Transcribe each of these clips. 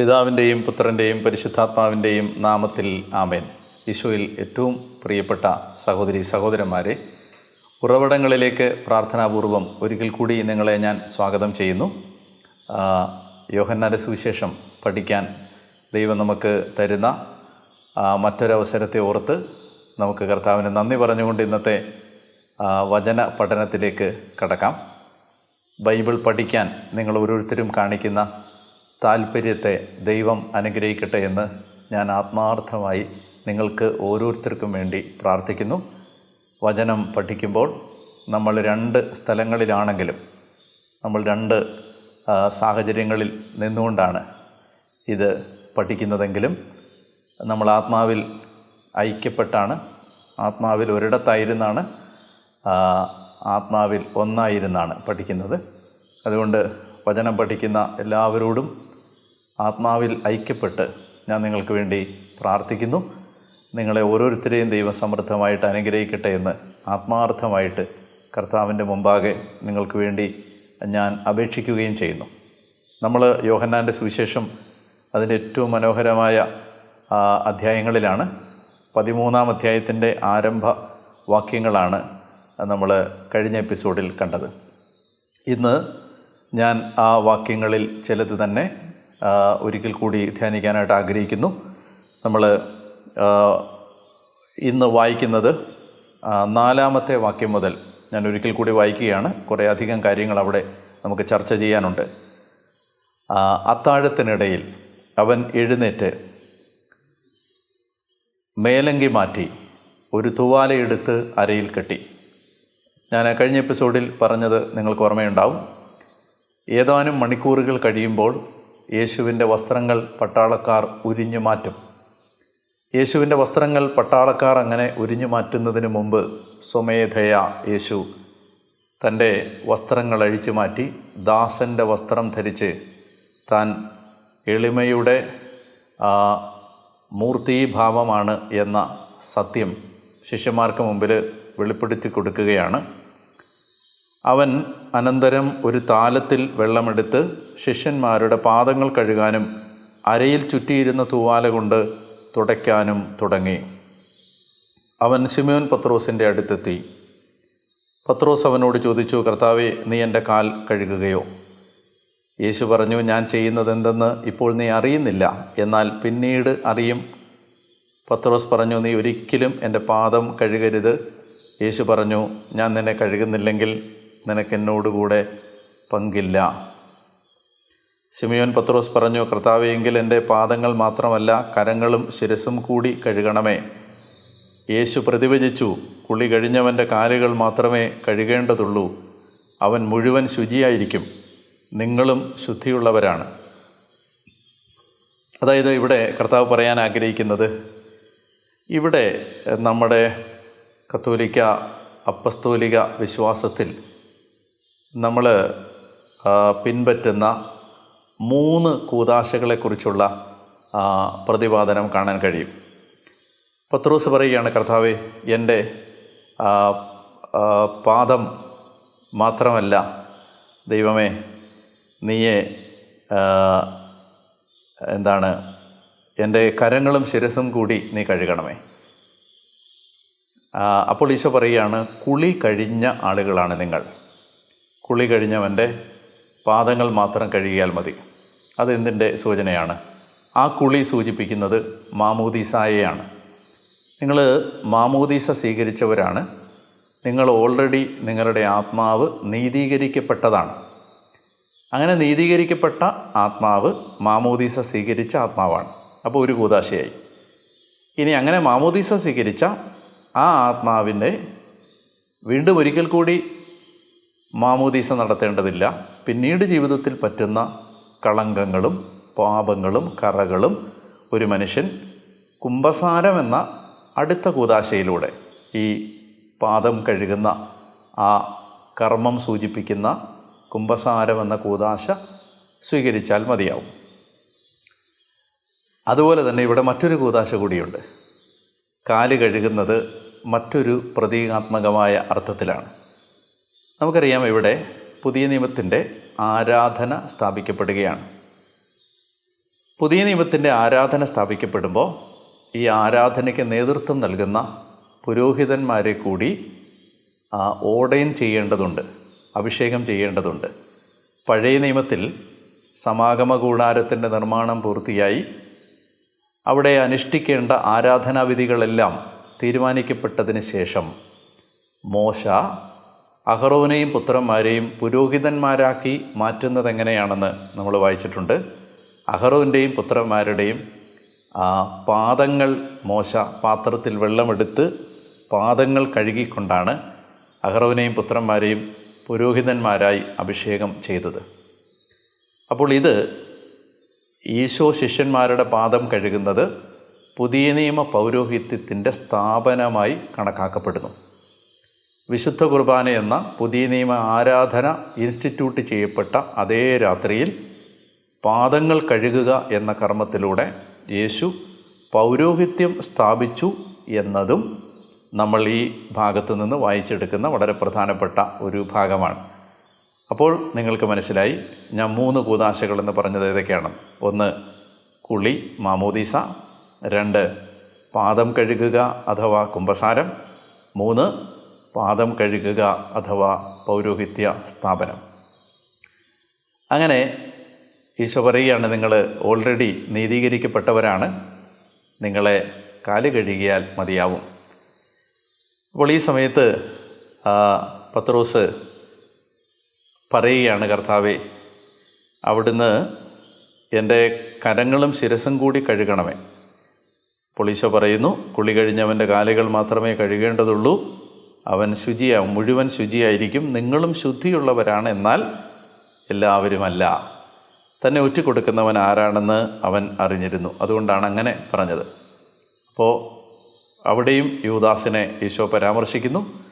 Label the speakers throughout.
Speaker 1: പിതാവിന്റെയും പുത്രന്റെയും പരിശുദ്ധാത്മാവിന്റെയും നാമത്തിൽ ആമേൻ. ഈശോയിൽ ഏറ്റവും പ്രിയപ്പെട്ട സഹോദരി സഹോദരന്മാരെ ഉറവിടങ്ങളിലേക്ക് പ്രാർത്ഥനാപൂർവം ഒരിക്കൽ കൂടി നിങ്ങളെ ഞാൻ സ്വാഗതം ചെയ്യുന്നു. യോഹന്നാന്റെ സുവിശേഷം പഠിക്കാൻ ദൈവം നമുക്ക് തരുന്ന മറ്റൊരവസരത്തെ ഓർത്ത് നമുക്ക് കർത്താവിന് നന്ദി പറഞ്ഞുകൊണ്ട് ഇന്നത്തെ വചന പഠനത്തിലേക്ക് കടക്കാം. ബൈബിൾ പഠിക്കാൻ നിങ്ങൾ ഓരോരുത്തരും കാണിക്കുന്ന താല്പര്യത്തെ ദൈവം അനുഗ്രഹിക്കട്ടെ എന്ന് ഞാൻ ആത്മാർത്ഥമായി നിങ്ങൾക്ക് ഓരോരുത്തർക്കും വേണ്ടി പ്രാർത്ഥിക്കുന്നു. വചനം പഠിക്കുമ്പോൾ നമ്മൾ രണ്ട് സ്ഥലങ്ങളിലാണെങ്കിലും നമ്മൾ രണ്ട് സാഹചര്യങ്ങളിൽ നിന്നുകൊണ്ടാണ് ഇത് പഠിക്കുന്നതെങ്കിലും നമ്മൾ ആത്മാവിൽ ഐക്യപ്പെട്ടാണ് ആത്മാവിൽ ഒരിടത്തായിരുന്നാണ് ആത്മാവിൽ ഒന്നായിരുന്നാണ് പഠിക്കുന്നത്. അതുകൊണ്ട് വചനം പഠിക്കുന്ന എല്ലാവരോടും ആത്മാവിൽ ഐക്യപ്പെട്ട് ഞാൻ നിങ്ങൾക്ക് വേണ്ടി പ്രാർത്ഥിക്കുന്നു. നിങ്ങളെ ഓരോരുത്തരെയും ദൈവം സമൃദ്ധമായിട്ട് അനുഗ്രഹിക്കട്ടെ എന്ന് ആത്മാർത്ഥമായിട്ട് കർത്താവിന്റെ മുമ്പാകെ നിങ്ങൾക്ക് വേണ്ടി ഞാൻ അപേക്ഷിക്കുകയും ചെയ്യുന്നു. നമ്മൾ യോഹന്നാന്റെ സുവിശേഷം അതിന്റെ ഏറ്റവും മനോഹരമായ അധ്യായങ്ങളിലാണ് പതിമൂന്നാം അധ്യായത്തിന്റെ ആരംഭ വാക്യങ്ങളാണ് നമ്മൾ കഴിഞ്ഞ എപ്പിസോഡിൽ കണ്ടത്. ഇന്ന് ഞാൻ ആ വാക്യങ്ങളിൽ ചിലത് തന്നെ ഒരിക്കൽ കൂടി ധ്യാനിക്കാനായിട്ട് ആഗ്രഹിക്കുന്നു. നമ്മൾ ഇന്ന് വായിക്കുന്നത് നാലാമത്തെ വാക്യം മുതൽ ഞാൻ ഒരിക്കൽ കൂടി വായിക്കുകയാണ്. കുറേ അധികം കാര്യങ്ങൾ അവിടെ നമുക്ക് ചർച്ച ചെയ്യാനുണ്ട്. അത്താഴത്തിനിടയിൽ അവൻ എഴുന്നേറ്റ് മേലങ്കി മാറ്റി ഒരു തുവാലയെടുത്ത് അരയിൽ കെട്ടി. ഞാൻ കഴിഞ്ഞ എപ്പിസോഡിൽ പറഞ്ഞത് നിങ്ങൾക്ക് ഓർമ്മയുണ്ടാവും. ഏതാനും മണിക്കൂറുകൾ കഴിയുമ്പോൾ യേശുവിന്റെ വസ്ത്രങ്ങൾ പട്ടാളക്കാർ ഉരിഞ്ഞു മാറ്റും. യേശുവിന്റെ വസ്ത്രങ്ങൾ പട്ടാളക്കാർ അങ്ങനെ ഉരിഞ്ഞു മാറ്റുന്നതിന് മുമ്പ് സ്വമേധയ യേശു തന്റെ വസ്ത്രങ്ങൾ അഴിച്ചു മാറ്റി ദാസന്റെ വസ്ത്രം ധരിച്ച് താൻ എളിമയുടെ മൂർത്തീഭാവമാണ് എന്ന സത്യം ശിഷ്യന്മാർക്ക് മുമ്പിൽ വെളിപ്പെടുത്തി കൊടുക്കുകയാണ്. അവൻ അനന്തരം ഒരു താലത്തിൽ വെള്ളമെടുത്ത് ശിഷ്യന്മാരുടെ പാദങ്ങൾ കഴുകാനും അരയിൽ ചുറ്റിയിരുന്ന തൂവാല കൊണ്ട് തുടയ്ക്കാനും തുടങ്ങി. അവൻ ശിമയോൻ പത്രോസിന്റെ അടുത്തെത്തി. പത്രോസ് അവനോട് ചോദിച്ചു കർത്താവെ നീ എന്റെ കാൽ കഴുകുകയോ? യേശു പറഞ്ഞു ഞാൻ ചെയ്യുന്നത് ചെയ്യുന്നതെന്തെന്ന് ഇപ്പോൾ നീ അറിയുന്നില്ല എന്നാൽ പിന്നീട് അറിയും. പത്രോസ് പറഞ്ഞു നീ ഒരിക്കലും എന്റെ പാദം കഴുകരുത്. യേശു പറഞ്ഞു ഞാൻ നിന്നെ കഴുകുന്നില്ലെങ്കിൽ നിനക്ക് കൂടെ പങ്കില്ല. ശിമയോൻ പത്രോസ് പറഞ്ഞു കർത്താവെങ്കിൽ എന്റെ പാദങ്ങൾ മാത്രമല്ല കരങ്ങളും ശിരസും കൂടി കഴുകണമേ. യേശു പ്രതിവചിച്ചു കുളി കഴിഞ്ഞവന്റെ കാലുകൾ മാത്രമേ കഴുകേണ്ടതുള്ളൂ. അവൻ മുഴുവൻ ശുചിയായിരിക്കും. നിങ്ങളും ശുദ്ധിയുള്ളവരാണ്. അതായത് ഇവിടെ കർത്താവ് പറയാൻ ആഗ്രഹിക്കുന്നത് ഇവിടെ നമ്മുടെ കത്തോലിക്ക അപ്പസ്തോലിക വിശ്വാസത്തിൽ നമ്മൾ പിൻപറ്റുന്ന മൂന്ന് കൂതാശകളെക്കുറിച്ചുള്ള പ്രതിപാദനം കാണാൻ കഴിയും. പത്രോസ് പറയുകയാണ് കർത്താവ് എന്റെ പാദം മാത്രമല്ല ദൈവമേ നീയെ എന്താണ് എന്റെ കരങ്ങളും ശിരസും കൂടി നീ കഴുകണമേ. അപ്പോൾ ഈശോ പറയുകയാണ് കുളി കഴിഞ്ഞ ആളുകളാണ് നിങ്ങൾ. കുളി കഴിഞ്ഞവന്റെ പാദങ്ങൾ മാത്രം കഴുകിയാൽ മതി. അതെന്തിന്റെ സൂചനയാണ്? ആ കുളി സൂചിപ്പിക്കുന്നത് മാമോദീസായെയാണ്. നിങ്ങൾ മാമൂദീസ സ്വീകരിച്ചവരാണ്. നിങ്ങൾ ഓൾറെഡി നിങ്ങളുടെ ആത്മാവ് നീതീകരിക്കപ്പെട്ടതാണ്. അങ്ങനെ നീതീകരിക്കപ്പെട്ട ആത്മാവ് മാമോദീസ സ്വീകരിച്ച ആത്മാവാണ്. അപ്പോൾ ഒരു കൂതാശയായി. ഇനി അങ്ങനെ മാമോദീസ സ്വീകരിച്ച ആ ആത്മാവിന്റെ വീണ്ടും ഒരിക്കൽ കൂടി മാമോദീസ നടത്തേണ്ടതില്ല. പിന്നീട് ജീവിതത്തിൽ പറ്റുന്ന കളങ്കങ്ങളും പാപങ്ങളും കറകളും ഒരു മനുഷ്യൻ കുംഭസാരം എന്ന അടുത്ത കൂതാശയിലൂടെ ഈ പാദം കഴുകുന്ന ആ കർമ്മം സൂചിപ്പിക്കുന്ന കുംഭസാരം എന്ന കൂതാശ സ്വീകരിച്ചാൽ മതിയാവും. അതുപോലെ തന്നെ ഇവിടെ മറ്റൊരു കൂതാശ കൂടിയുണ്ട്. കാൽ കഴുകുന്നത് മറ്റൊരു പ്രതീകാത്മകമായ അർത്ഥത്തിലാണ്. നമുക്കറിയാം ഇവിടെ പുതിയ നിയമത്തിന്റെ ആരാധന സ്ഥാപിക്കപ്പെടുകയാണ്. പുതിയ നിയമത്തിന്റെ ആരാധന സ്ഥാപിക്കപ്പെടുമ്പോൾ ഈ ആരാധനയ്ക്ക് നേതൃത്വം നൽകുന്ന പുരോഹിതന്മാരെ കൂടി ഓടയൻ ചെയ്യേണ്ടതുണ്ട് അഭിഷേകം ചെയ്യേണ്ടതുണ്ട്. പഴയ നിയമത്തിൽ സമാഗമ കൂടാരത്തിന്റെ നിർമ്മാണം പൂർത്തിയായി. അവിടെ അനുഷ്ഠിക്കേണ്ട ആരാധനാവിധികളെല്ലാം തീരുമാനിക്കപ്പെട്ടതിന് ശേഷം മോശ അഹറോനെയും പുത്രന്മാരെയും പുരോഹിതന്മാരാക്കി മാറ്റുന്നത് എങ്ങനെയാണെന്ന് നമ്മൾ വായിച്ചിട്ടുണ്ട്. അഹറോന്റെയും പുത്രന്മാരുടെയും പാദങ്ങൾ മോശ പാത്രത്തിൽ വെള്ളമെടുത്ത് പാദങ്ങൾ കഴുകിക്കൊണ്ടാണ് അഹറോനെയും പുത്രന്മാരെയും പുരോഹിതന്മാരായി അഭിഷേകം ചെയ്തത്. അപ്പോൾ ഇത് ഈശോ ശിഷ്യന്മാരുടെ പാദം കഴുകുന്നത് പുതിയ നിയമ പൗരോഹിത്യത്തിന്റെ സ്ഥാപനമായി കണക്കാക്കപ്പെടുന്നു. വിശുദ്ധ കുർബാന എന്ന പുതിയ നിയമ ആരാധന ഇൻസ്റ്റിറ്റ്യൂട്ട് ചെയ്യപ്പെട്ട അതേ രാത്രിയിൽ പാദങ്ങൾ കഴുകുക എന്ന കർമ്മത്തിലൂടെ യേശു പൗരോഹിത്യം സ്ഥാപിച്ചു എന്നതും നമ്മൾ ഈ ഭാഗത്തു നിന്ന് വായിച്ചെടുക്കുന്ന വളരെ പ്രധാനപ്പെട്ട ഒരു ഭാഗമാണ്. അപ്പോൾ നിങ്ങൾക്ക് മനസ്സിലായി ഞാൻ മൂന്ന് കൂതാശകൾ എന്ന് പറഞ്ഞത് ഏതൊക്കെയാണ്? ഒന്ന് കുളി മാമോദീസ. രണ്ട് പാദം കഴുകുക അഥവാ കുംഭസാരം. മൂന്ന് പാദം കഴുകുക അഥവാ പൗരോഹിത്യ സ്ഥാപനം. അങ്ങനെ ഈശോ പറയുകയാണ് നിങ്ങൾ ഓൾറെഡി നീതീകരിക്കപ്പെട്ടവരാണ്. നിങ്ങളെ കാൽ കഴുകിയാൽ മതിയാവും. അപ്പോൾ ഈ സമയത്ത് പത്രോസ് പറയുകയാണ് കർത്താവെ അവിടുന്ന് എന്റെ കരങ്ങളും ശിരസും കൂടി കഴുകണമേ. പൊളീശോ പറയുന്നു കുളി കഴിഞ്ഞവന്റെ കാലുകൾ മാത്രമേ കഴുകേണ്ടതുള്ളൂ. അവൻ ശുചിയാവും മുഴുവൻ ശുചിയായിരിക്കും. നിങ്ങളും ശുദ്ധിയുള്ളവരാണ് എന്നാൽ എല്ലാവരുമല്ല. തന്നെ ഉറ്റിക്കൊടുക്കുന്നവൻ ആരാണെന്ന് അവൻ അറിഞ്ഞിരുന്നു. അതുകൊണ്ടാണ് അങ്ങനെ പറഞ്ഞത്. അപ്പോൾ അവിടെയും യുവദാസിനെ ഈശോ പരാമർശിക്കുന്നു.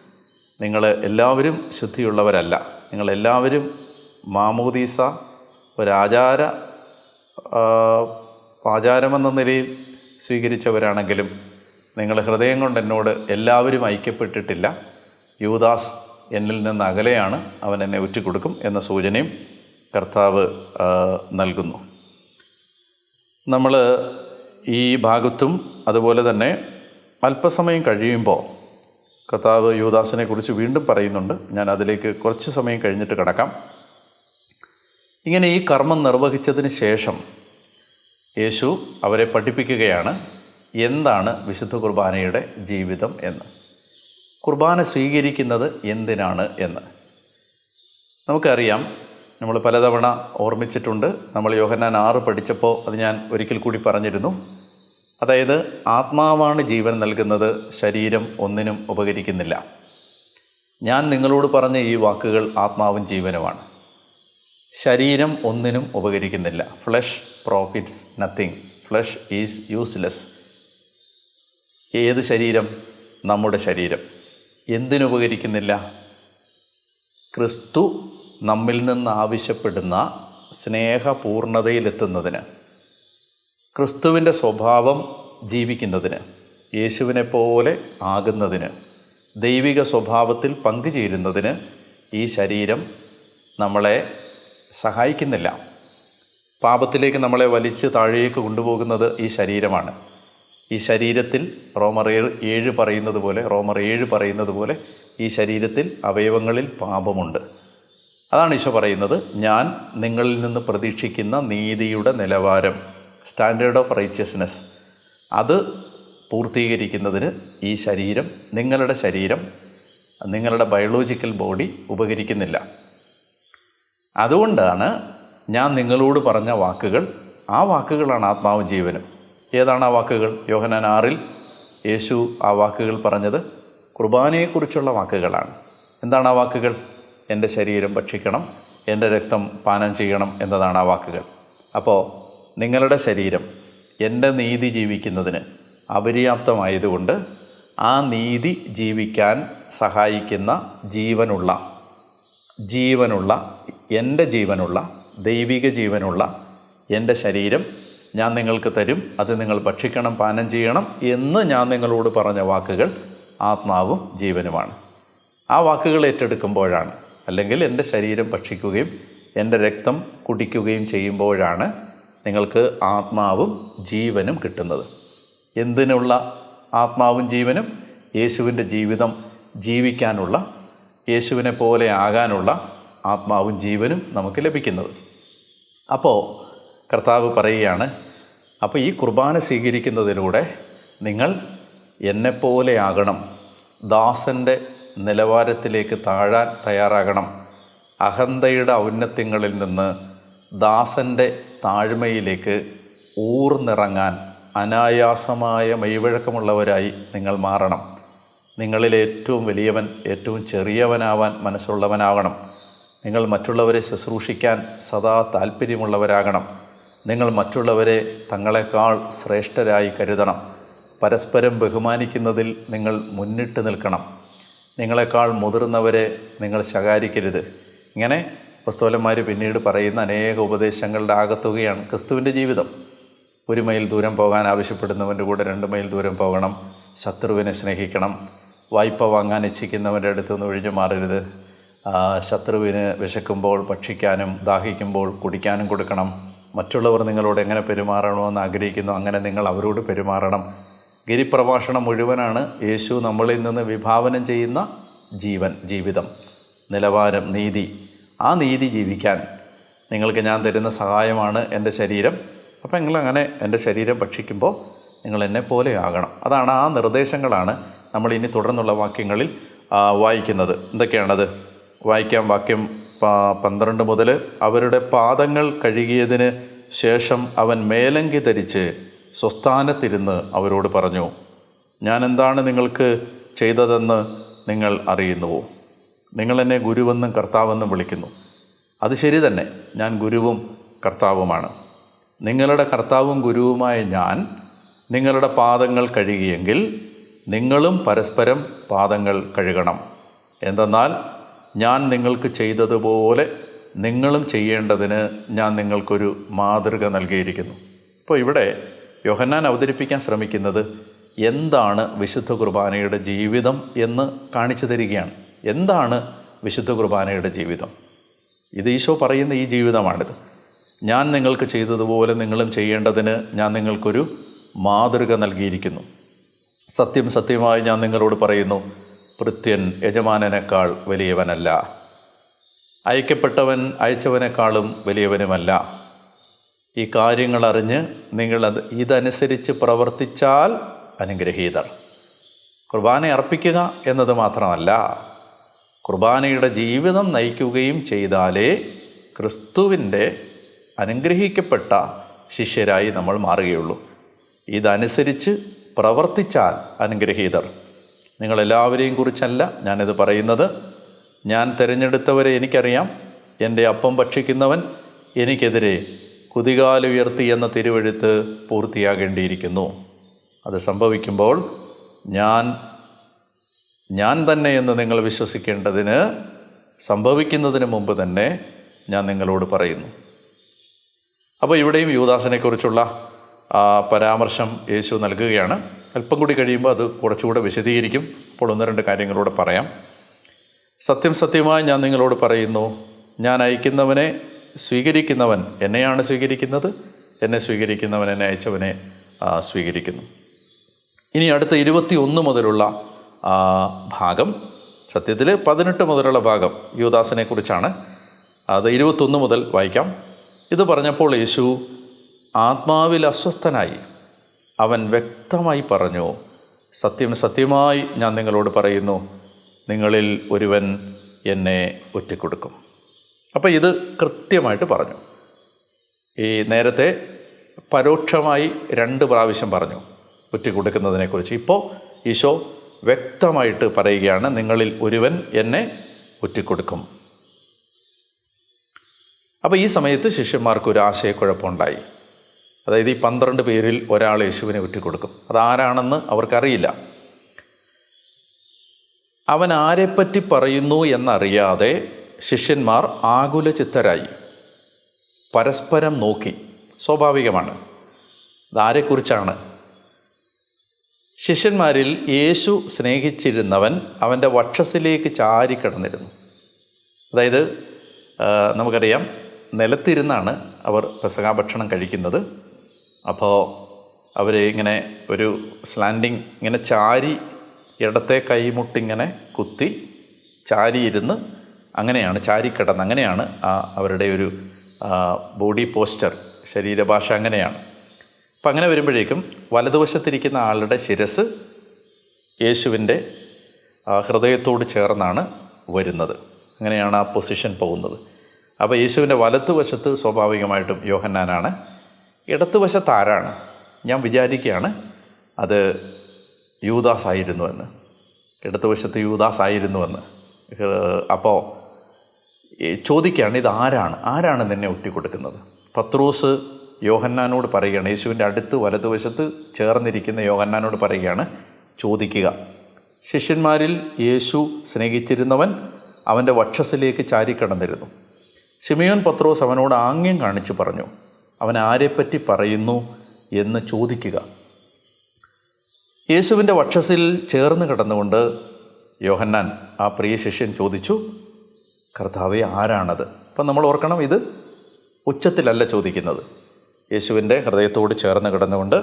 Speaker 1: നിങ്ങൾ എല്ലാവരും ശുദ്ധിയുള്ളവരല്ല. നിങ്ങളെല്ലാവരും മാമോദീസ ഒരാചാര ആചാരമെന്ന നിലയിൽ സ്വീകരിച്ചവരാണെങ്കിലും നിങ്ങൾ ഹൃദയം കൊണ്ട് എന്നോട് എല്ലാവരും ഐക്യപ്പെട്ടിട്ടില്ല. യൂദാസ് എന്നിൽ നിന്ന് അകലെയാണ് അവൻ എന്നെ ഉറ്റിക്കൊടുക്കും എന്ന സൂചനയും കർത്താവ് നൽകുന്നു. നമ്മൾ ഈ ഭാഗത്തും അതുപോലെ തന്നെ അല്പസമയം കഴിയുമ്പോൾ കർത്താവ് യുവദാസിനെ കുറിച്ച് വീണ്ടും പറയുന്നുണ്ട്. ഞാൻ അതിലേക്ക് കുറച്ച് സമയം കഴിഞ്ഞിട്ട് കിടക്കാം. ഇങ്ങനെ ഈ കർമ്മം നിർവഹിച്ചതിന് ശേഷം യേശു അവരെ പഠിപ്പിക്കുകയാണ്. എന്താണ് വിശുദ്ധ കുർബാനയുടെ ജീവിതം എന്ന്? കുർബാന സ്വീകരിക്കുന്നത് എന്തിനാണ് എന്ന്? നമുക്കറിയാം നമ്മൾ പലതവണ ഓർമ്മിച്ചിട്ടുണ്ട് നമ്മൾ യോഹന്നാൻ ആറ് പഠിച്ചപ്പോൾ അത് ഞാൻ ഒരിക്കൽ കൂടി പറഞ്ഞിരുന്നു. അതായത് ആത്മാവാണ് ജീവൻ നൽകുന്നത് ശരീരം ഒന്നിനും ഉപകരിക്കുന്നില്ല. ഞാൻ നിങ്ങളോട് പറഞ്ഞ ഈ വാക്കുകൾ ആത്മാവും ജീവനുമാണ്. ശരീരം ഒന്നിനും ഉപകരിക്കുന്നില്ല. Flesh profits nothing flesh is useless ഏത് ശരീരം? നമ്മുടെ ശരീരം. എന്തിനുപകരിക്കുന്നില്ല ക്രിസ്തു നമ്മിൽ നിന്ന് ആവശ്യപ്പെടുന്ന സ്നേഹപൂർണതയിലെത്തുന്നതിന് ക്രിസ്തുവിന്റെ സ്വഭാവം ജീവിക്കുന്നതിന് യേശുവിനെ പോലെ ആകുന്നതിന് ദൈവിക സ്വഭാവത്തിൽ പങ്കുചേരുന്നതിന് ഈ ശരീരം നമ്മളെ സഹായിക്കുന്നില്ല. പാപത്തിലേക്ക് നമ്മളെ വലിച്ച് താഴേക്ക് കൊണ്ടുപോകുന്നത് ഈ ശരീരമാണ്. ഈ ശരീരത്തിൽ റോമർ ഏഴ് പറയുന്നത് പോലെ റോമർ ഏഴ് പറയുന്നത് പോലെ ഈ ശരീരത്തിൽ അവയവങ്ങളിൽ പാപമുണ്ട്. അതാണ് ഈശോ പറയുന്നത് ഞാൻ നിങ്ങളിൽ നിന്ന് പ്രതീക്ഷിക്കുന്ന നീതിയുടെ നിലവാരം സ്റ്റാൻഡേർഡ് ഓഫ് റൈച്ചസ്നെസ് അത് പൂർത്തീകരിക്കുന്നതിന് ഈ ശരീരം നിങ്ങളുടെ ശരീരം നിങ്ങളുടെ ബയോളജിക്കൽ ബോഡി ഉപകരിക്കുന്നില്ല. അതുകൊണ്ടാണ് ഞാൻ നിങ്ങളോട് പറഞ്ഞ വാക്കുകൾ ആ വാക്കുകളാണ് ആത്മാവും ജീവനും. ഏതാണ് ആ വാക്കുകൾ? യോഹനാൻ ആറിൽ യേശു ആ വാക്കുകൾ പറഞ്ഞത് കുർബാനയെക്കുറിച്ചുള്ള വാക്കുകളാണ്. എന്താണ് ആ വാക്കുകൾ? എന്റെ ശരീരം ഭക്ഷിക്കണം എന്റെ രക്തം പാനം ചെയ്യണം എന്നതാണ് ആ വാക്കുകൾ. അപ്പോൾ നിങ്ങളുടെ ശരീരം എന്റെ നീതി ജീവിക്കുന്നതിന് അപര്യാപ്തമായതുകൊണ്ട് ആ നീതി ജീവിക്കാൻ സഹായിക്കുന്ന ജീവനുള്ള ജീവനുള്ള എന്റെ ജീവനുള്ള ദൈവിക ജീവനുള്ള എന്റെ ശരീരം ഞാൻ നിങ്ങൾക്ക് തരും അത് നിങ്ങൾ ഭക്ഷിക്കണം പാനം ചെയ്യണം എന്ന് ഞാൻ നിങ്ങളോട് പറഞ്ഞ വാക്കുകൾ ആത്മാവും ജീവനുമാണ്. ആ വാക്കുകൾ ഏറ്റെടുക്കുമ്പോഴാണ് അല്ലെങ്കിൽ എന്റെ ശരീരം ഭക്ഷിക്കുകയും എന്റെ രക്തം കുടിക്കുകയും ചെയ്യുമ്പോഴാണ് നിങ്ങൾക്ക് ആത്മാവും ജീവനും കിട്ടുന്നത്. എന്തിനുള്ള ആത്മാവും ജീവനും? യേശുവിന്റെ ജീവിതം ജീവിക്കാനുള്ള യേശുവിനെ പോലെ ആകാനുള്ള ആത്മാവും ജീവനും നമുക്ക് ലഭിക്കുന്നത്. അപ്പോൾ കർത്താവ് പറയുകയാണ് അപ്പോൾ ഈ കുർബാന സ്വീകരിക്കുന്നതിലൂടെ നിങ്ങൾ എന്നെപ്പോലെ ആകണം ദാസന്റെ നിലവാരത്തിലേക്ക് താഴാൻ തയ്യാറാകണം. അഹന്തയുടെ ഔന്നത്യങ്ങളിൽ നിന്ന് ദാസന്റെ താഴ്മയിലേക്ക് ഊർന്നിറങ്ങാൻ അനായാസമായ മെയ്വഴക്കമുള്ളവരായി നിങ്ങൾ മാറണം. നിങ്ങളിൽ ഏറ്റവും വലിയവൻ ഏറ്റവും ചെറിയവനാവാൻ മനസ്സുള്ളവനാവണം നിങ്ങൾ മറ്റുള്ളവരെ ശുശ്രൂഷിക്കാൻ സദാ താല്പര്യമുള്ളവരാകണം നിങ്ങൾ മറ്റുള്ളവരെ തങ്ങളെക്കാൾ ശ്രേഷ്ഠരായി കരുതണം. പരസ്പരം ബഹുമാനിക്കുന്നതിൽ നിങ്ങൾ മുന്നിട്ട് നിൽക്കണം. നിങ്ങളെക്കാൾ മുതിർന്നവരെ നിങ്ങൾ ശകാരിക്കരുത്. ഇങ്ങനെ പുസ്തോലന്മാർ പിന്നീട് പറയുന്ന അനേക ഉപദേശങ്ങളുടെ ആകത്തുകയാണ് ക്രിസ്തുവിന്റെ ജീവിതം. ഒരു മൈൽ ദൂരം പോകാൻ ആവശ്യപ്പെടുന്നവന്റെ കൂടെ രണ്ട് മൈൽ ദൂരം പോകണം. ശത്രുവിനെ സ്നേഹിക്കണം. വായ്പ വാങ്ങാൻ ഇച്ഛിക്കുന്നവന്റെ അടുത്ത് നിന്ന് ഒഴിഞ്ഞു മാറരുത്. ശത്രുവിന് വിശക്കുമ്പോൾ ഭക്ഷിക്കാനും ദാഹിക്കുമ്പോൾ കുടിക്കാനും കൊടുക്കണം. മറ്റുള്ളവർ നിങ്ങളോട് എങ്ങനെ പെരുമാറണമെന്ന് ആഗ്രഹിക്കുന്നു അങ്ങനെ നിങ്ങൾ അവരോട് പെരുമാറണം. ഗിരിപ്രഭാഷണം മുഴുവനാണ് യേശു നമ്മളിൽ നിന്ന് വിഭാവനം ചെയ്യുന്ന ജീവൻ ജീവിതം നിലവാരം നീതി. ആ നീതി ജീവിക്കാൻ നിങ്ങൾക്ക് ഞാൻ തരുന്ന സഹായമാണ് എന്റെ ശരീരം. അപ്പോൾ നിങ്ങളങ്ങനെ എന്റെ ശരീരം ഭക്ഷിക്കുമ്പോൾ നിങ്ങൾ എന്നെ പോലെ ആകണം. അതാണ് ആ നിർദ്ദേശങ്ങളാണ് നമ്മൾ ഇനി തുടർന്നുള്ള വാക്യങ്ങളിൽ വായിക്കുന്നത്. എന്തൊക്കെയാണത്? വായിക്കാം വാക്യം പന്ത്രണ്ട് മുതൽ അവരുടെ പാദങ്ങൾ കഴുകിയതിന് ശേഷം അവൻ മേലങ്കി ധരിച്ച് സ്വസ്ഥാനത്തിരുന്ന് അവരോട് പറഞ്ഞു ഞാൻ എന്താണ് നിങ്ങൾക്ക് ചെയ്തതെന്ന് നിങ്ങൾ അറിയുന്നുവോ? നിങ്ങൾ എന്നെ ഗുരുവെന്നും കർത്താവെന്നും വിളിക്കുന്നു. അത് ശരി തന്നെ ഞാൻ ഗുരുവും കർത്താവുമാണ്. നിങ്ങളുടെ കർത്താവും ഗുരുവുമായ ഞാൻ നിങ്ങളുടെ പാദങ്ങൾ കഴുകിയെങ്കിൽ നിങ്ങളും പരസ്പരം പാദങ്ങൾ കഴുകണം. എന്തെന്നാൽ ഞാൻ നിങ്ങൾക്ക് ചെയ്തതുപോലെ നിങ്ങളും ചെയ്യേണ്ടതിന് ഞാൻ നിങ്ങൾക്കൊരു മാതൃക നൽകിയിരിക്കുന്നു. ഇപ്പോൾ ഇവിടെ യോഹന്നാൻ അവതരിപ്പിക്കാൻ ശ്രമിക്കുന്നത് എന്താണ് വിശുദ്ധ കുർബാനയുടെ ജീവിതം എന്ന് കാണിച്ചു തരികയാണ്. എന്താണ് വിശുദ്ധ കുർബാനയുടെ ജീവിതം? ഇത് ഈശോ പറയുന്ന ഈ ജീവിതമാണിത്. ഞാൻ നിങ്ങൾക്ക് ചെയ്തതുപോലെ നിങ്ങളും ചെയ്യേണ്ടതിന് ഞാൻ നിങ്ങൾക്കൊരു മാതൃക നൽകിയിരിക്കുന്നു. സത്യം സത്യമായി ഞാൻ നിങ്ങളോട് പറയുന്നു. ഭൃത്യൻ യജമാനനേക്കാൾ വലിയവനല്ല. അയക്കപ്പെട്ടവൻ അയച്ചവനേക്കാളും വലിയവനുമല്ല. ഈ കാര്യങ്ങൾ അറിഞ്ഞ് നിങ്ങളത് ഇതനുസരിച്ച് പ്രവർത്തിച്ചാൽ അനുഗ്രഹീതർ. കുർബാന അർപ്പിക്കുക എന്നത് മാത്രമല്ല കുർബാനയുടെ ജീവിതം നയിക്കുകയും ചെയ്താലേ ക്രിസ്തുവിന്റെ അനുഗ്രഹിക്കപ്പെട്ട ശിഷ്യരായി നമ്മൾ മാറുകയുള്ളൂ. ഇതനുസരിച്ച് പ്രവർത്തിച്ചാൽ അനുഗ്രഹീതർ. നിങ്ങളെല്ലാവരെയും കുറിച്ചല്ല ഞാനിത് പറയുന്നത്. ഞാൻ തിരഞ്ഞെടുത്തവരെ എനിക്കറിയാം. എന്റെ അപ്പം ഭക്ഷിക്കുന്നവൻ എനിക്കെതിരെ കുതികാലുയർത്തി എന്ന തിരുവഴുത്ത് പൂർത്തിയാകേണ്ടിയിരിക്കുന്നു. അത് സംഭവിക്കുമ്പോൾ ഞാൻ ഞാൻ തന്നെ എന്ന് നിങ്ങൾ വിശ്വസിക്കേണ്ടതിന് സംഭവിക്കുന്നതിന് മുമ്പ് തന്നെ ഞാൻ നിങ്ങളോട് പറയുന്നു. അപ്പോൾ ഇവിടെയും യൂദാസിനെക്കുറിച്ചുള്ള ആ, പരാമർശം യേശു നൽകുകയാണ്. അല്പം കൂടി കഴിയുമ്പോൾ അത് കുറച്ചുകൂടെ വിശദീകരിക്കും. അപ്പോൾ ഒന്ന് രണ്ട് കാര്യങ്ങളൂടെ പറയാം. സത്യം സത്യമായി ഞാൻ നിങ്ങളോട് പറയുന്നു ഞാൻ അയക്കുന്നവനെ സ്വീകരിക്കുന്നവൻ എന്നെയാണ് സ്വീകരിക്കുന്നത്. എന്നെ സ്വീകരിക്കുന്നവൻ എന്നെ അയച്ചവനെ സ്വീകരിക്കുന്നു. ഇനി അടുത്ത ഇരുപത്തി ഒന്ന് മുതലുള്ള ഭാഗം സത്യത്തിൽ പതിനെട്ട് മുതലുള്ള ഭാഗം യുവദാസിനെ കുറിച്ചാണ് അത് ഇരുപത്തൊന്ന് മുതൽ വായിക്കാം. ഇത് പറഞ്ഞപ്പോൾ യേശു ആത്മാവിൽ അസ്വസ്ഥനായി. അവൻ വ്യക്തമായി പറഞ്ഞു സത്യം സത്യമായി ഞാൻ നിങ്ങളോട് പറയുന്നു നിങ്ങളിൽ ഒരുവൻ എന്നെ ഒറ്റക്കൊടുക്കും. അപ്പോൾ ഇത് കൃത്യമായിട്ട് പറഞ്ഞു. ഈ നേരത്തെ പരോക്ഷമായി രണ്ട് പ്രാവശ്യം പറഞ്ഞു ഒറ്റിക്കൊടുക്കുന്നതിനെക്കുറിച്ച്. ഇപ്പോൾ ഈശോ വ്യക്തമായിട്ട് പറയുകയാണ് നിങ്ങളിൽ ഒരുവൻ എന്നെ ഒറ്റിക്കൊടുക്കും. അപ്പോൾ ഈ സമയത്ത് ശിഷ്യന്മാർക്ക് ഒരു ആശയക്കുഴപ്പമുണ്ടായി. അതായത് ഈ പന്ത്രണ്ട് പേരിൽ ഒരാൾ യേശുവിനെ ഒറ്റിക്കൊടുക്കും അതാരാണെന്ന് അവർക്കറിയില്ല. അവൻ ആരെപ്പറ്റി പറയുന്നു എന്നറിയാതെ ശിഷ്യന്മാർ ആകുല ചിത്തരായി പരസ്പരം നോക്കി. സ്വാഭാവികമാണ്. ഇതാരെക്കുറിച്ചാണ്? ശിഷ്യന്മാരിൽ യേശു സ്നേഹിച്ചിരുന്നവൻ അവന്റെ വക്ഷസിലേക്ക് ചാരിക്കിടന്നിരുന്നു. അതായത് നമുക്കറിയാം നിലത്തിരുന്നാണ് അവർ പെസക കഴിക്കുന്നത്. അപ്പോൾ അവർ ഇങ്ങനെ ഒരു സ്ലാൻഡിങ് ഇങ്ങനെ ചാരി ഇടത്തെ കൈമുട്ടിങ്ങനെ കുത്തി ചാരിയിരുന്ന് അങ്ങനെയാണ് ചാരിക്കിടന്ന് അങ്ങനെയാണ് ആ അവരുടെ ഒരു ബോഡി പോസ്റ്റർ ശരീരഭാഷ അങ്ങനെയാണ്. അപ്പം അങ്ങനെ വരുമ്പോഴേക്കും വലതുവശത്തിരിക്കുന്ന ആളുടെ ശിരസ് യേശുവിന്റെ ഹൃദയത്തോട് ചേർന്നാണ് വരുന്നത്. അങ്ങനെയാണ് ആ പൊസിഷൻ പോകുന്നത്. അപ്പോൾ യേശുവിന്റെ വലത്തുവശത്ത് സ്വാഭാവികമായിട്ടും യോഹന്നാനാണ് ഇടത്തുവശത്ത് ആരാണ് ഞാൻ വിചാരിക്കുകയാണ് അത് യൂദാസ് ആയിരുന്നുവെന്ന്. ഇടത്തുവശത്ത് യൂദാസ് ആയിരുന്നുവെന്ന്. എന്ന് അപ്പോൾ ചോദിക്കുകയാണ് ഇത് ആരാണ്? ആരാണ് നിന്നെ ഒറ്റിക്കൊടുക്കുന്നത്? പത്രോസ് യോഹന്നാനോട് പറയുകയാണ് യേശുവിന്റെ അടുത്ത് വലതുവശത്ത് ചേർന്നിരിക്കുന്ന യോഹന്നാനോട് പറയുകയാണ് ചോദിക്കുക. ശിഷ്യന്മാരിൽ യേശു സ്നേഹിച്ചിരുന്നവൻ അവന്റെ വക്ഷസിലേക്ക് ചാരിക്കടന്നിരുന്നു. ശിമയോൻ പത്രോസ് അവനോട് ആംഗ്യം കാണിച്ചു പറഞ്ഞു അവൻ ആരെപ്പറ്റി പറയുന്നു എന്ന് ചോദിക്കുക. യേശുവിന്റെ വക്ഷസിൽ ചേർന്ന് കിടന്നുകൊണ്ട് യോഹന്നാൻ ആ പ്രിയ ശിഷ്യൻ ചോദിച്ചു കർത്താവെ ആരാണത്? അപ്പം നമ്മൾ ഓർക്കണം ഇത് ഉച്ചത്തിലല്ല ചോദിക്കുന്നത്. യേശുവിന്റെ ഹൃദയത്തോട് ചേർന്ന് കിടന്നുകൊണ്ട്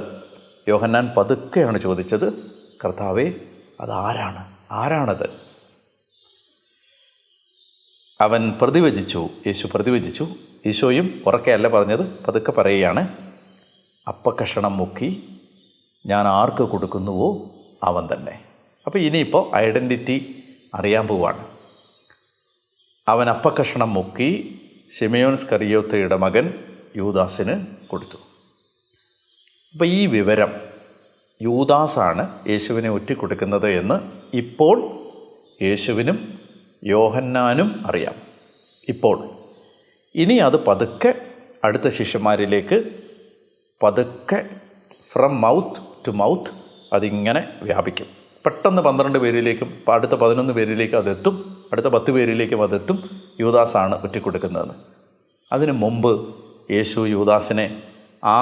Speaker 1: യോഹന്നാൻ പതുക്കെയാണ് ചോദിച്ചത് കർത്താവെ അതാരാണ് ആരാണത്? അവൻ പ്രതിവചിച്ചു യേശു പ്രതിവചിച്ചു ഈശോയും ഉറക്കെയല്ല പറഞ്ഞത് പതുക്കെ പറയുകയാണ് അപ്പക്കഷണം മുക്കി ഞാൻ ആർക്ക് കൊടുക്കുന്നുവോ അവൻ തന്നെ. അപ്പോൾ ഇനിയിപ്പോൾ ഐഡന്റിറ്റി അറിയാൻ പോവാണ്. അവൻ അപ്പക്കഷണം മുക്കി ഷിമയോൻ സ്കറിയോത്തയുടെ മകൻ യൂദാസിന് കൊടുത്തു. അപ്പോൾ ഈ വിവരം യൂദാസാണ് യേശുവിനെ ഒറ്റിക്കൊടുക്കുന്നത് എന്ന് ഇപ്പോൾ യേശുവിനും യോഹന്നാനും അറിയാം. ഇപ്പോൾ ഇനി അത് പതുക്കെ അടുത്ത ശിഷ്യന്മാരിലേക്ക് പതുക്കെ ഫ്രം മൗത്ത് ടു മൗത്ത് അതിങ്ങനെ വ്യാപിക്കും. പെട്ടെന്ന് പന്ത്രണ്ട് പേരിലേക്കും അടുത്ത പതിനൊന്ന് പേരിലേക്കും അതെത്തും അടുത്ത പത്ത് പേരിലേക്കും അതെത്തും യൂദാസാണ് ഒറ്റിക്കൊടുക്കുന്നതെന്ന്. അതിനു മുമ്പ് യേശു യൂദാസിനെ ആ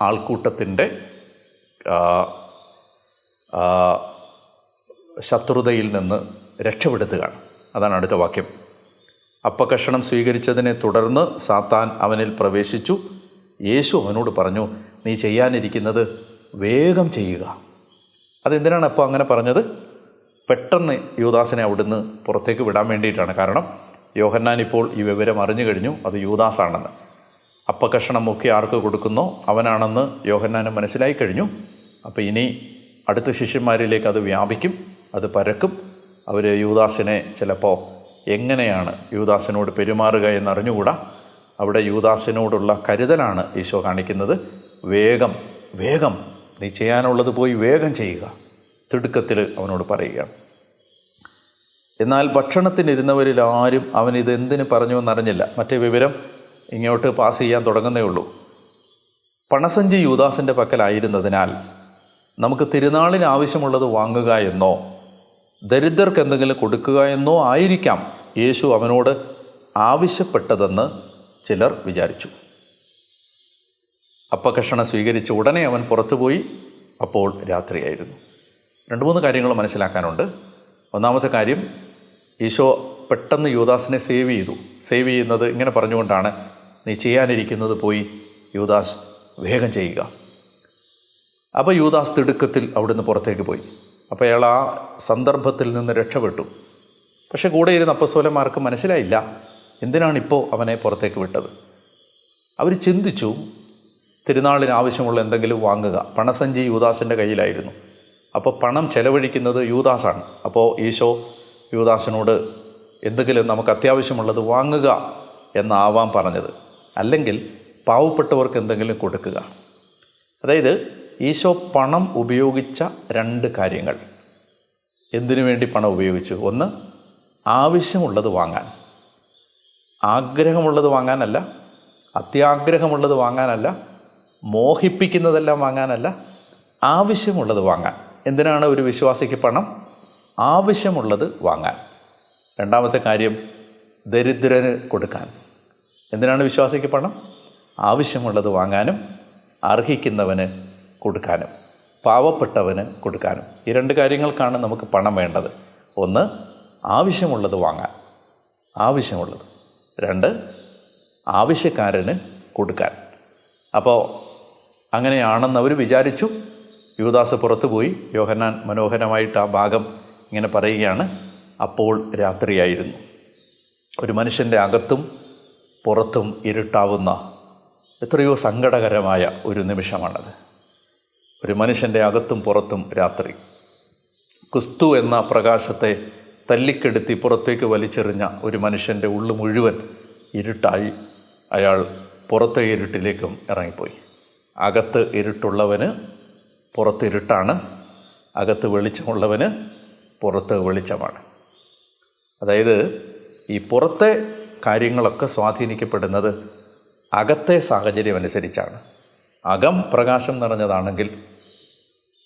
Speaker 1: ആൾക്കൂട്ടത്തിന്റെ ശത്രുതയിൽ നിന്ന് രക്ഷപ്പെടുത്തുകയാണ്. അതാണ് അടുത്ത വാക്യം. അപ്പകഷണം സ്വീകരിച്ചതിനെ തുടർന്ന് സാത്താൻ അവനിൽ പ്രവേശിച്ചു. യേശു അവനോട് പറഞ്ഞു നീ ചെയ്യാനിരിക്കുന്നത് വേഗം ചെയ്യുക. അതെന്തിനാണ് അപ്പോൾ അങ്ങനെ പറഞ്ഞത്? പെട്ടെന്ന് യൂദാസിനെ അവിടുന്ന് പുറത്തേക്ക് വിടാൻ വേണ്ടിയിട്ടാണ്. കാരണം യോഹന്നാൻ ഇപ്പോൾ ഈ വിവരം അറിഞ്ഞു കഴിഞ്ഞു അത് യൂദാസാണെന്ന്. അപ്പകഷണം മുക്കി ആർക്ക് കൊടുക്കുന്നോ അവനാണെന്ന് യോഹന്നാന് മനസ്സിലായി കഴിഞ്ഞു. അപ്പോൾ ഇനി അടുത്ത ശിഷ്യന്മാരിലേക്ക് അത് വ്യാപിക്കും അത് പരക്കും. അവർ യൂദാസിനെ ചിലപ്പോൾ എങ്ങനെയാണ് യൂദാസിനോട് പെരുമാറുക എന്നറിഞ്ഞുകൂടാ? അവിടെ യൂദാസിനോടുള്ള കരുതലാണ് ഈശോ കാണിക്കുന്നത്. വേഗം വേഗം നീ ചെയ്യാനുള്ളത് പോയി വേഗം ചെയ്യുക. തിടുക്കത്തിൽ അവനോട് പറയുകയാണ്. എന്നാൽ ഭക്ഷണത്തിനിരുന്നവരിൽ ആരും അവൻ ഇത് എന്തിന് പറഞ്ഞു എന്നറിഞ്ഞില്ല. മറ്റേ വിവരം ഇങ്ങോട്ട് പാസ് ചെയ്യാൻ തുടങ്ങുന്നേ ഉള്ളൂ. പണസഞ്ചി യൂദാസിന്റെ പക്കലായിരുന്നതിനാൽ നമുക്ക് തിരുനാളിന് ആവശ്യമുള്ളത് വാങ്ങുക എന്നോ ദരിദ്രർക്ക് എന്തെങ്കിലും കൊടുക്കുക എന്നോ ആയിരിക്കാം യേശു അവനോട് ആവശ്യപ്പെട്ടതെന്ന് ചിലർ വിചാരിച്ചു. അപ്പകഷണ സ്വീകരിച്ച ഉടനെ അവൻ പുറത്തുപോയി അപ്പോൾ രാത്രിയായിരുന്നു. രണ്ട് മൂന്ന് കാര്യങ്ങൾ മനസ്സിലാക്കാനുണ്ട്. ഒന്നാമത്തെ കാര്യം ഈശോ പെട്ടെന്ന് യൂദാസിനെ സേവ് ചെയ്തു. സേവ് ചെയ്യുന്നത് ഇങ്ങനെ പറഞ്ഞുകൊണ്ടാണ് നീ ചെയ്യാനിരിക്കുന്നത് പോയി യൂദാസ് വേഗം ചെയ്യുക. അപ്പോൾ യൂദാസ് തിടുക്കത്തിൽ അവിടുന്ന് പുറത്തേക്ക് പോയി. അപ്പോൾ അയാൾ ആ സന്ദർഭത്തിൽ നിന്ന് രക്ഷപ്പെട്ടു. പക്ഷേ കൂടെ ഇരുന്ന അപ്പസ്വലന്മാർക്ക് മനസ്സിലായില്ല. എന്തിനാണിപ്പോൾ അവനെ പുറത്തേക്ക് വിട്ടത്? അവർ ചിന്തിച്ചു തിരുനാളിന് ആവശ്യമുള്ള എന്തെങ്കിലും വാങ്ങുക. പണസഞ്ചി യൂദാസിന്റെ കയ്യിലായിരുന്നു. അപ്പോൾ പണം ചെലവഴിക്കുന്നത് യൂദാസാണ്. അപ്പോൾ ഈശോ യൂദാസിനോട് എന്തെങ്കിലും നമുക്ക് അത്യാവശ്യമുള്ളത് വാങ്ങുക എന്നാവാം പറഞ്ഞത്. അല്ലെങ്കിൽ പാവപ്പെട്ടവർക്ക് എന്തെങ്കിലും കൊടുക്കുക. അതായത് ഈശോ പണം ഉപയോഗിച്ച രണ്ട് കാര്യങ്ങൾ. എന്തിനു വേണ്ടി പണം ഉപയോഗിച്ചു? ഒന്ന് ആവശ്യമുള്ളത് വാങ്ങാൻ. ആഗ്രഹമുള്ളത് വാങ്ങാനല്ല അത്യാഗ്രഹമുള്ളത് വാങ്ങാനല്ല മോഹിപ്പിക്കുന്നതെല്ലാം വാങ്ങാനല്ല ആവശ്യമുള്ളത് വാങ്ങാൻ. എന്തിനാണ് ഒരു വിശ്വാസിക്ക് പണം? ആവശ്യമുള്ളത് വാങ്ങാൻ. രണ്ടാമത്തെ കാര്യം ദരിദ്രന് കൊടുക്കാൻ. എന്തിനാണ് വിശ്വാസിക്ക് പണം? ആവശ്യമുള്ളത് വാങ്ങാനും അർഹിക്കുന്നവന് കൊടുക്കാനും പാവപ്പെട്ടവന് കൊടുക്കാനും. ഈ രണ്ട് കാര്യങ്ങൾക്കാണ് നമുക്ക് പണം വേണ്ടത്. ഒന്ന് ആവശ്യമുള്ളത് വാങ്ങാൻ. ആവശ്യമുള്ളത്. രണ്ട് ആവശ്യക്കാരന് കൊടുക്കാൻ. അപ്പോൾ അങ്ങനെയാണെന്ന് അവർ വിചാരിച്ചു. യുവദാസ് പുറത്തു പോയി. യോഹന്നാൻ മനോഹരമായിട്ട് ആ ഭാഗം ഇങ്ങനെ പറയുകയാണ്. അപ്പോൾ രാത്രിയായിരുന്നു. ഒരു മനുഷ്യന്റെ അകത്തും പുറത്തും ഇരുട്ടാവുന്ന എത്രയോ സങ്കടകരമായ ഒരു നിമിഷമാണത്. ഒരു മനുഷ്യന്റെ അകത്തും പുറത്തും രാത്രി. ക്രിസ്തു എന്ന പ്രകാശത്തെ തല്ലിക്കെടുത്തി പുറത്തേക്ക് വലിച്ചെറിഞ്ഞ ഒരു മനുഷ്യന്റെ ഉള്ളു മുഴുവൻ ഇരുട്ടായി അയാൾ പുറത്തെ ഇരുട്ടിലേക്കും ഇറങ്ങിപ്പോയി. അകത്ത് ഇരുട്ടുള്ളവന് പുറത്ത് ഇരുട്ടാണ് അകത്ത് വെളിച്ചമുള്ളവന് പുറത്ത് വെളിച്ചമാണ്. അതായത് ഈ പുറത്തെ കാര്യങ്ങളൊക്കെ സ്വാധീനിക്കപ്പെടുന്നത് അകത്തെ സാഹചര്യം അനുസരിച്ചാണ്. അകം പ്രകാശം നിറഞ്ഞതാണെങ്കിൽ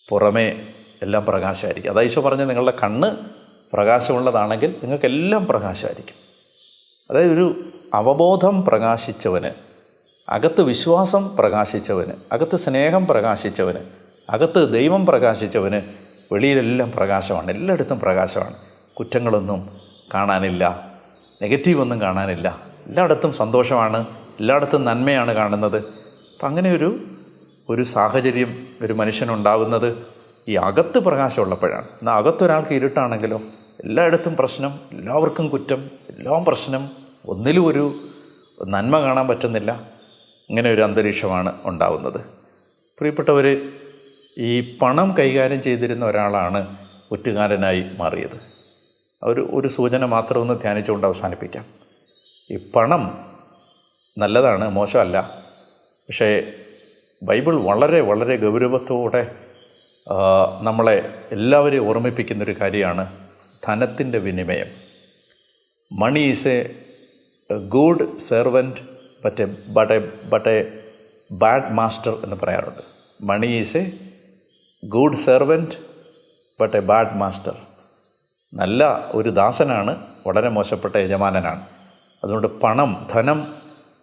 Speaker 1: പുറമേ എല്ലാം പ്രകാശമായിരിക്കും. അതായത് പറഞ്ഞ നിങ്ങളുടെ കണ്ണ് പ്രകാശമുള്ളതാണെങ്കിൽ നിങ്ങൾക്കെല്ലാം പ്രകാശമായിരിക്കും. അതായത് ഒരു അവബോധം പ്രകാശിച്ചവന് അകത്ത് വിശ്വാസം പ്രകാശിച്ചവന് അകത്ത് സ്നേഹം പ്രകാശിച്ചവന് അകത്ത് ദൈവം പ്രകാശിച്ചവന് വെളിയിലെല്ലാം പ്രകാശമാണ് എല്ലായിടത്തും പ്രകാശമാണ്. കുറ്റങ്ങളൊന്നും കാണാനില്ല നെഗറ്റീവ് ഒന്നും കാണാനില്ല. എല്ലായിടത്തും സന്തോഷമാണ് എല്ലായിടത്തും നന്മയാണ് കാണുന്നത്. അപ്പം അങ്ങനെ ഒരു ഒരു സാഹചര്യം ഒരു മനുഷ്യനുണ്ടാകുന്നത് ഈ അകത്ത് പ്രകാശമുള്ളപ്പോഴാണ്. എന്നാൽ അകത്തൊരാൾക്ക് ഇരുട്ടാണെങ്കിലോ എല്ലായിടത്തും പ്രശ്നം എല്ലാവർക്കും കുറ്റം എല്ലാം പ്രശ്നം. ഒന്നിലും ഒരു നന്മ കാണാൻ പറ്റുന്നില്ല. ഇങ്ങനെ ഒരു അന്തരീക്ഷമാണ് ഉണ്ടാവുന്നത്. പ്രിയപ്പെട്ടവർ ഈ പണം കൈകാര്യം ചെയ്തിരുന്ന ഒരാളാണ് ഒറ്റുകാരനായി മാറിയത്. ഒരു ഒരു സൂചന മാത്രം ഒന്ന് ധ്യാനിച്ചുകൊണ്ട് അവസാനിപ്പിക്കാം. ഈ പണം നല്ലതാണ് മോശമല്ല. പക്ഷേ ബൈബിൾ വളരെ വളരെ ഗൗരവത്തോടെ നമ്മളെ എല്ലാവരെയും ഓർമ്മിപ്പിക്കുന്നൊരു കാര്യമാണ് ധനത്തിന്റെ വിനിമയം. Money is a good servant but a but a but a bad master എന്ന് പറയാറുണ്ട്. Money is a good servant but a bad master നല്ല ഒരു ദാസനാണ് വളരെ മോശപ്പെട്ട യജമാനനാണ്. അതുകൊണ്ട് പണം ധനം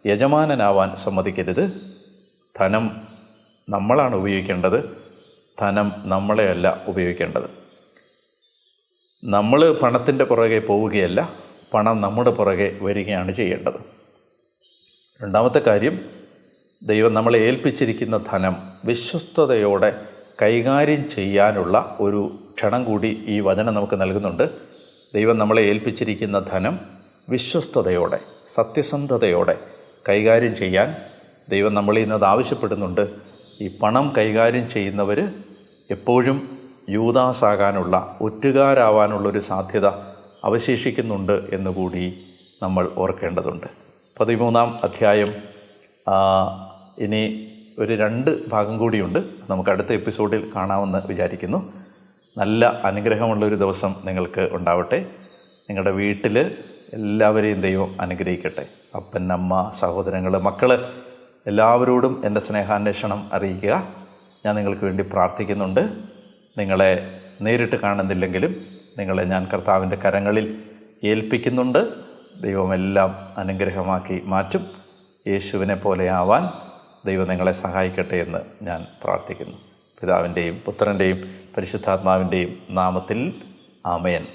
Speaker 1: യജമാനനാവാൻ സമ്മതിക്കരുത്. ധനം നമ്മളാണ് ഉപയോഗിക്കേണ്ടത്. ധനം നമ്മളെയല്ല ഉപയോഗിക്കേണ്ടത്. നമ്മൾ പണത്തിന്റെ പുറകെ പോവുകയല്ല പണം നമ്മുടെ പുറകെ വരികയാണ് ചെയ്യേണ്ടത്. രണ്ടാമത്തെ കാര്യം ദൈവം നമ്മളെ ഏൽപ്പിച്ചിരിക്കുന്ന ധനം വിശ്വസ്തയോടെ കൈകാര്യം ചെയ്യാനുള്ള ഒരു ക്ഷണം കൂടി ഈ വചനം നമുക്ക് നൽകുന്നുണ്ട്. ദൈവം നമ്മളെ ഏൽപ്പിച്ചിരിക്കുന്ന ധനം വിശ്വസ്തയോടെ സത്യസന്ധതയോടെ കൈകാര്യം ചെയ്യാൻ ദൈവം നമ്മളിൽ നിന്ന് ആവശ്യപ്പെടുന്നുണ്ട്. ഈ പണം കൈകാര്യം ചെയ്യുന്നവർ എപ്പോഴും യൂദാസാകാനുള്ള ഒറ്റുകാരാവാനുള്ളൊരു സാധ്യത അവശേഷിക്കുന്നുണ്ട് എന്നുകൂടി നമ്മൾ ഓർക്കേണ്ടതുണ്ട്. പതിമൂന്നാം അധ്യായം ഇനി ഒരു രണ്ട് ഭാഗം കൂടിയുണ്ട്. നമുക്ക് അടുത്ത എപ്പിസോഡിൽ കാണാമെന്ന് വിചാരിക്കുന്നു. നല്ല അനുഗ്രഹമുള്ളൊരു ദിവസം നിങ്ങൾക്ക് ഉണ്ടാവട്ടെ. നിങ്ങളുടെ വീട്ടിൽ എല്ലാവരെയും ദൈവം അനുഗ്രഹിക്കട്ടെ. അപ്പൻ അമ്മ സഹോദരങ്ങൾ മക്കൾ എല്ലാവരോടും എന്റെ സ്നേഹാന്വേഷണം അറിയിക്കുക. ഞാൻ നിങ്ങൾക്ക് വേണ്ടി പ്രാർത്ഥിക്കുന്നുണ്ട്. നിങ്ങളെ നേരിട്ട് കാണുന്നില്ലെങ്കിലും നിങ്ങളെ ഞാൻ കർത്താവിന്റെ കരങ്ങളിൽ ഏൽപ്പിക്കുന്നുണ്ട്. ദൈവമെല്ലാം അനുഗ്രഹമാക്കി മാറ്റും. യേശുവിനെ പോലെ ആവാൻ ദൈവം നിങ്ങളെ സഹായിക്കട്ടെ എന്ന് ഞാൻ പ്രാർത്ഥിക്കുന്നു. പിതാവിന്റെയും പുത്രന്റെയും പരിശുദ്ധാത്മാവിന്റെയും നാമത്തിൽ ആമയൻ